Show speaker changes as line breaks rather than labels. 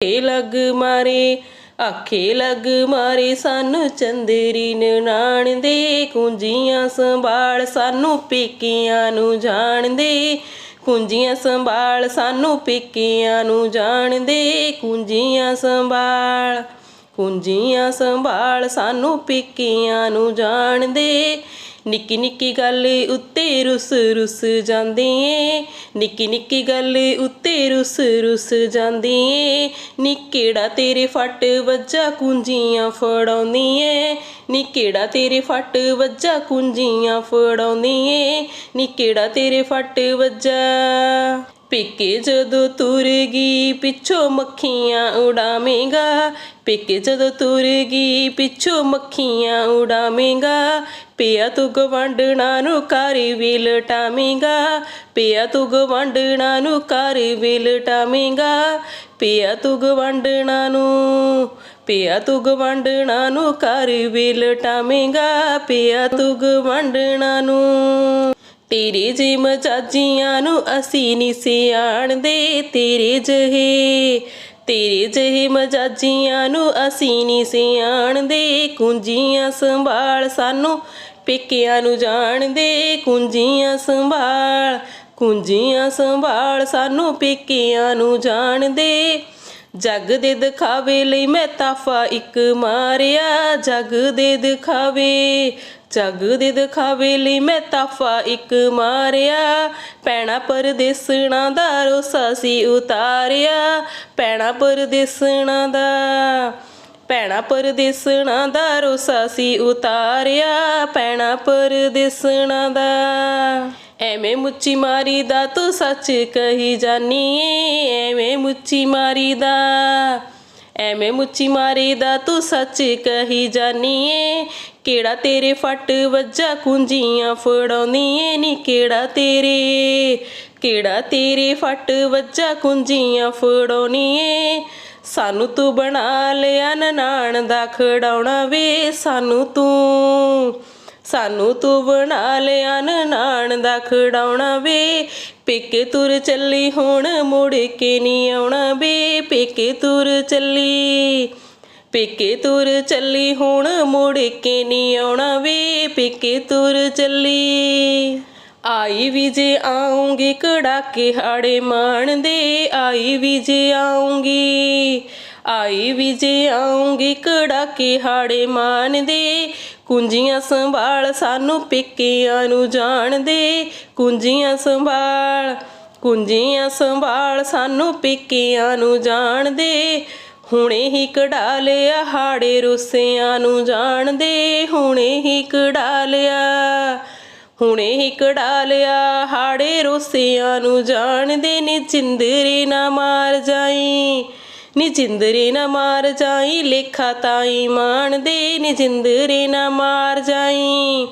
ਆਖੇ ਲੱਗ ਮਾਰੇ, ਆਖੇ ਲੱਗ ਮਾਰੇ, ਸਾਨੂੰ ਚੰਦਰੀ ਨਨਾਣ ਦੇ ਕੁੰਜੀਆਂ ਸੰਭਾਲ, ਸਾਨੂੰ ਪੇਕਿਆਂ ਨੂੰ ਜਾਣਦੇ ਕੁੰਜੀਆਂ ਸੰਭਾਲ, ਸਾਨੂੰ ਪੇਕਿਆਂ ਨੂੰ ਜਾਣਦੇ ਕੁੰਜੀਆਂ ਸੰਭਾਲ ਕੁੰਜੀਆਂ ਸੰਭਾਲ, ਸਾਨੂੰ ਪੇਕਿਆਂ ਨੂੰ ਜਾਣਦੇ ਨਿੱਕੀ ਨਿੱਕੀ ਗੱਲ ਉੱਤੇ ਰੁੱਸ ਰੁੱਸ ਜਾਂਦੀ ਏ ਨਿੱਕੀ ਨਿੱਕੀ ਗੱਲ ਉੱਤੇ ਰੁੱਸ ਰੁੱਸ ਜਾਂਦੀ ਏ ਨੀ ਕਿਹੜਾ ਤੇਰੇ ਫੱਟ ਵੱਜਾ ਕੁੰਜੀਆਂ ਫੜਾਉਂਦੀ ਏ ਨੀ ਕਿਹੜਾ ਤੇਰੇ ਫੱਟ ਵੱਜਾ ਕੁੰਜੀਆਂ ਫੜਾਉਂਦੀ ਏ ਨੀ ਕਿਹੜਾ ਤੇਰੇ ਫੱਟ ਵੱਜਾ ਪੇਕੇ ਜਦੋਂ ਤੁਰਗੀ ਪਿੱਛੋਂ ਮੱਖੀਆਂ ਉਡਾਵੇਂਗਾ। ਪੇਕੇ ਜਦੋਂ ਤੁਰਗੀ ਪਿੱਛੋਂ ਮੱਖੀਆਂ ਉਡਾਵੇਂਗਾ। ਪਿਆ ਤੂੰ ਗਵੰਡਣਾ ਨੂੰ ਕਰੀ ਵੀ ਲਟਾਵੇਂਗਾ ਪਿਆ ਤੂੰ ਗਵੰਡਣਾ ਨੂੰ ਕਰੀ ਵੀ ਲਟਾਵੇਂਗਾ ਪਿਆ ਤੂੰ ਗਵੰਡਣਾ ਨੂੰ, ਪਿਆ ਤੂੰ ਗਵੰਡਣਾ ਨੂੰ ਕਰੀ ਵੀ ਲਟਾਵੇਂਗਾ ਪਿਆ ਤੂੰ ਗਵੰਡਣਾ ਨੂੰ ਤੇਰੇ ਜੇ ਮਜਾਜੀਆਂ ਨੂੰ ਅਸੀਂ ਨਹੀਂ ਸਿਆਣਦੇ, ਤੇਰੇ ਜਹੇ ਤੇਰੇ ਜਹੇ ਮਜਾਜੀਆਂ ਨੂੰ ਅਸੀਂ ਨਹੀਂ ਸਿਆਣਦੇ। ਕੁੰਜੀਆਂ ਸੰਭਾਲ ਸਾਨੂੰ ਪੇਕਿਆਂ ਨੂੰ ਜਾਣਦੇ, ਕੁੰਜੀਆਂ ਸੰਭਾਲ ਕੁੰਜੀਆਂ ਸੰਭਾਲ ਸਾਨੂੰ ਪੇਕਿਆਂ ਨੂੰ ਜਾਣਦੇ। ਜਗ ਦੇ ਦਿਖਾਵੇ ਲਈ ਮੈਂ ਤਾਫਾ ਇੱਕ ਮਾਰਿਆ। ਜਗ ਦੇ ਦਿਖਾਵੇ, ਜੱਗ ਦੇ ਦਿਖਾਵੇ ਲਈ ਮੈਂ ਤਾਫਾ ਇੱਕ ਮਾਰਿਆ। ਪੈਣਾ ਪਰਦੇਸਣਾ ਦਾ ਰੋਸਾ ਸੀ ਉਤਾਰਿਆ। ਪੈਣਾ ਪਰਦੇਸਣਾ ਦਾ, ਪੈਣਾ ਪਰਦੇਸਣਾ ਦਾ ਰੋਸਾ ਸੀ ਉਤਾਰਿਆ। ਪੈਣਾ ਪਰਦੇਸਣਾ ਦਾ। ਐਵੇਂ ਮੁੱਚੀ ਮਾਰੀ ਦਾ ਤੂੰ ਸੱਚ ਕਹੀ ਜਾਨੀ ਏ ਐਵੇਂ ਮੁੱਚੀ ਮਾਰੀ ਦਾ ਐਵੇਂ ਮੁੱਚੀ ਮਾਰੀ ਦਾ ਤੂੰ ਸੱਚ ਕਹੀ ਜਾਨੀ ਏ ਕਿਹੜਾ ਤੇਰੇ ਫੱਟ ਵੱਜਾ ਕੁੰਜੀਆਂ ਫੜਾਉਂਦੀ ਏ ਨੀ ਕਿਹੜਾ ਤੇਰੇ ਕਿਹੜਾ ਤੇਰੇ ਫੱਟ ਵੱਜਾ ਕੁੰਜੀਆਂ ਫੜਾਉਣੀ ਏ, ਸਾਨੂੰ ਤੂੰ ਬਣਾ ਲਿਆ ਨਨਾਣ ਦਾ ਖੜਾਉਣਾ ਵੇ ਸਾਨੂੰ ਤੂੰ ਸਾਨੂੰ ਤੂੰ ਬਣਾ ਲਿਆ ਨਨਾਣ ਦਾ ਖੜਾਉਣਾ ਵੇ। ਪੇਕੇ ਤੁਰ ਚੱਲੀ ਹੁਣ ਮੁੜ ਕੇ ਨਹੀਂ ਆਉਣਾ ਵੇ। ਪੇਕੇ ਤੁਰ ਚੱਲੀ, ਪੇਕੇ ਤੁਰ ਚੱਲੀ ਹੁਣ ਮੁੜ ਕੇ ਨਹੀਂ ਆਉਣਾ ਵੇ। ਪੇਕੇ ਤੁਰ ਚੱਲੀ। ਆਈ ਵੀ ਜੇ ਆਉਂਗੀ ਕੜਾਕੇ ਹਾੜੇ ਮਾਣ ਦੇ। ਆਈ ਵੀ ਜੇ ਆਉਂਗੀ, ਆਈ ਵੀ ਜੇ ਆਉਂਗੀ ਕੜਾਕੇ ਹਾੜੇ ਮਾਣ ਦੇ। ਕੁੰਜੀਆਂ ਸੰਭਾਲ ਸਾਨੂੰ ਪੇਕਿਆਂ ਨੂੰ ਜਾਣਦੇ, ਕੁੰਜੀਆਂ ਸੰਭਾਲ ਕੁੰਜੀਆਂ ਸੰਭਾਲ ਸਾਨੂੰ ਪੇਕਿਆਂ ਨੂੰ ਜਾਣਦੇ। ਹੁਣੇ ਹੀ ਕਢਾ ਲਿਆ ਹਾੜੇ ਰੁੱਸਿਆਂ ਨੂੰ ਜਾਣਦੇ, ਹੁਣੇ ਹੀ ਕਢਾ ਲਿਆ, ਹੁਣੇ ਹੀ ਕਢਾ ਲਿਆ ਹਾੜੇ ਰੁੱਸਿਆਂ ਨੂੰ ਜਾਣਦੇ ਨੀ ਚਿੰਦਰੇ ਨਾ ਮਾਰ ਜਾਈ। ਨੀ ਨਾ ਮਾਰ ਜਾਈ ਲੇਖਾ ਤਾਈ ਮਾਣਦੇ ਨੀ ਜਿੰਦਰੇ ਨਾ ਮਾਰ ਜਾਈ।